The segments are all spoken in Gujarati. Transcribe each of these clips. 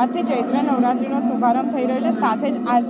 આજથી ચૈત્ર નવરાત્રિનો શુભારંભ થઈ રહ્યો છે. સાથે જ આજ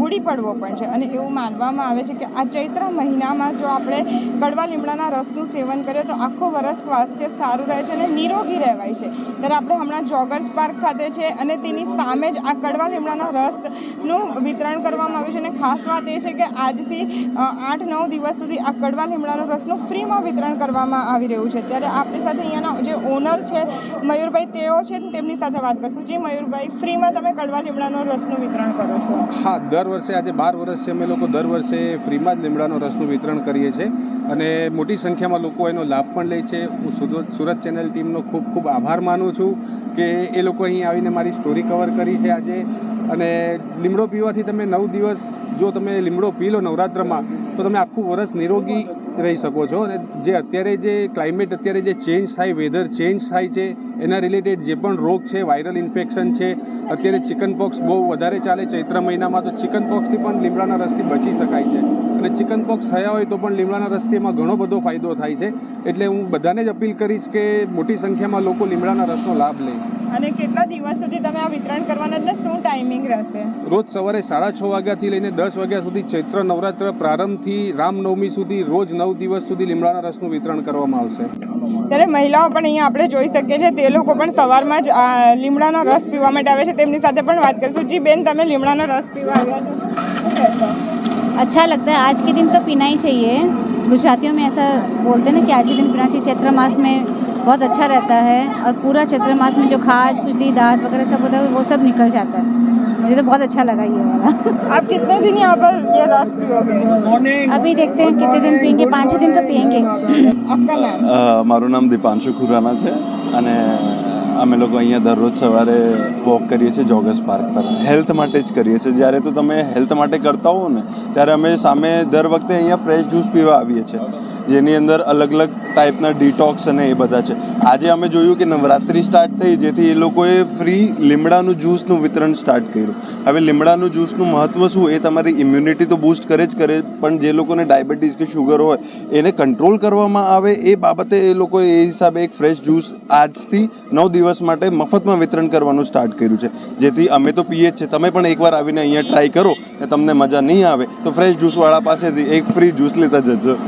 ગુડી પડવો પણ છે અને એવું માનવામાં આવે છે કે આ ચૈત્ર મહિનામાં જો આપણે કડવા લીમડાના રસનું સેવન કરીએ તો આખો વરસ સ્વાસ્થ્ય સારું રહે છે અને નિરોગી રહેવાય છે. ત્યારે આપણે હમણાં જોગર્સ પાર્ક ખાતે છે અને તેની સામે જ આ કડવા લીમડાના રસનું વિતરણ કરવામાં આવ્યું છે અને ખાસ વાત એ છે કે આજથી આઠ નવ દિવસ સુધી આ કડવા લીમડાના રસનું ફ્રીમાં વિતરણ કરવામાં આવી રહ્યું છે. ત્યારે આપણી સાથે અહીંયાના જે ઓનર છે, મયુરભાઈ, તેઓ છે, તેમની સાથે વાત કરશું. જી મયુરભાઈ, ફ્રીમાં તમે કડવા લીમડાનો રસનું વિતરણ કરો છો. હા, દર વર્ષે આજે બાર વર્ષ છે, અમે લોકો દર વર્ષે ફ્રીમાં જ લીમડાનો રસનું વિતરણ કરીએ છીએ. અને મોટી સંખ્યામાં લોકો એનો લાભ પણ લે છે. હું સુરત ચેનલ ટીમનો ખૂબ ખૂબ આભાર માનું છું કે એ લોકો અહીં આવીને મારી સ્ટોરી કવર કરી છે આજે. અને લીમડો પીવાથી તમે નવ દિવસ, જો તમે લીમડો પી લો નવરાત્રમાં, તો તમે આખું વરસ નિરોગી રહી શકો છો. અને જે અત્યારે જે ક્લાઇમેટ અત્યારે જે ચેન્જ થાય વેધર ચેન્જ થાય છે એના રિલેટેડ જે પણ રોગ છે વાયરલ ઇન્ફેક્શન છે અત્યારે ચિકન પોક્સ બહુ વધારે ચાલે ચૈત્ર મહિનામાં તો ચિકન પોક્સથી પણ લીમડાના રસથી બચી શકાય છે. અને ચિકન પોક્સ થયા હોય તો પણ લીમડાના રસથી એમાં ઘણો બધો ફાયદો થાય છે. એટલે હું બધાને જ અપીલ કરીશ કે મોટી સંખ્યામાં લોકો લીમડાના રસનો લાભ લે. અને કેટલા દિવસ સુધી તમે આ વિતરણ કરવાના? એટલે શું ટાઈમિંગ રહેશે? રોજ સવારે સાડા છ વાગ્યાથી લઈને દસ વાગ્યા સુધી ચૈત્ર નવરાત્ર પ્રારંભથી રામનવમી સુધી રોજ નવ દિવસ સુધી લીમડાના રસનું વિતરણ કરવામાં આવશે. ત્યારે મહિલાઓ પણ અહીંયા આપણે જોઈ શકીએ છીએ તે લોકો પણ સવારમાં જ આ લીમડાનો રસ પીવા માટે આવે છે તેમની સાથે પણ વાત કરીશું જી બેન તમે લીમડાનો રસ પીવા આવ્યા છો શું કહેશો? अच्छा लगता है आज के दिन तो पीना ही चाहिए गुजरातियों में ऐसा बोलते हैं ना कि आज के दिन पीना चाहिए चैत्र मास में बहुत अच्छा रहता है और पूरा चैत्र मास में जो खाज खुजली दांत वगैरह सब होता है वो सब निकल जाता है मुझे तो बहुत अच्छा लगा ये वाला आप कितने दिन यहाँ पर ये रस पियोगे अभी देखते हैं कितने दिन पियेंगे पाँच छः दिन तो पियेंगे आपका नाम અ, મારું નામ દીપાંશુ ખુરાના છે અને અમે લોકો અહીંયા દરરોજ સવારે વોક કરીએ છીએ જોગર્સ પાર્ક પર હેલ્થ માટે જ કરીએ છીએ જ્યારે તો તમે હેલ્થ માટે કરતા હો ને ત્યારે અમે સામે દર વખતે અહીંયા ફ્રેશ જ્યુસ પીવા આવીએ છીએ જેની અંદર અલગ અલગ ટાઈપના ડિટોક્સ અને એ બધા છે. આજે અમે જોયું કે નવરાત્રિ સ્ટાર્ટ થઈ, જેથી એ લોકોએ ફ્રી લીમડાનું જ્યુસનું વિતરણ સ્ટાર્ટ કર્યું. હવે લીમડાનું જ્યુસનું મહત્ત્વ શું? એ તમારી ઇમ્યુનિટી તો બૂસ્ટ કરે જ કરે, પણ જે લોકોને ડાયાબિટીસ કે શુગર હોય, એને કંટ્રોલ કરવામાં આવે એ બાબતે એ લોકોએ એ હિસાબે એક ફ્રેશ જ્યુસ આજથી નવ દિવસ માટે મફતમાં વિતરણ કરવાનું સ્ટાર્ટ કર્યું છે. જેથી અમે તો પીએ જ છે તમે પણ એકવાર આવીને અહીંયા ટ્રાય કરો ને તમને મજા નહીં આવે. તો ફ્રેશ જ્યુસવાળા પાસેથી એક ફ્રી જ્યુસ લેતા જજો.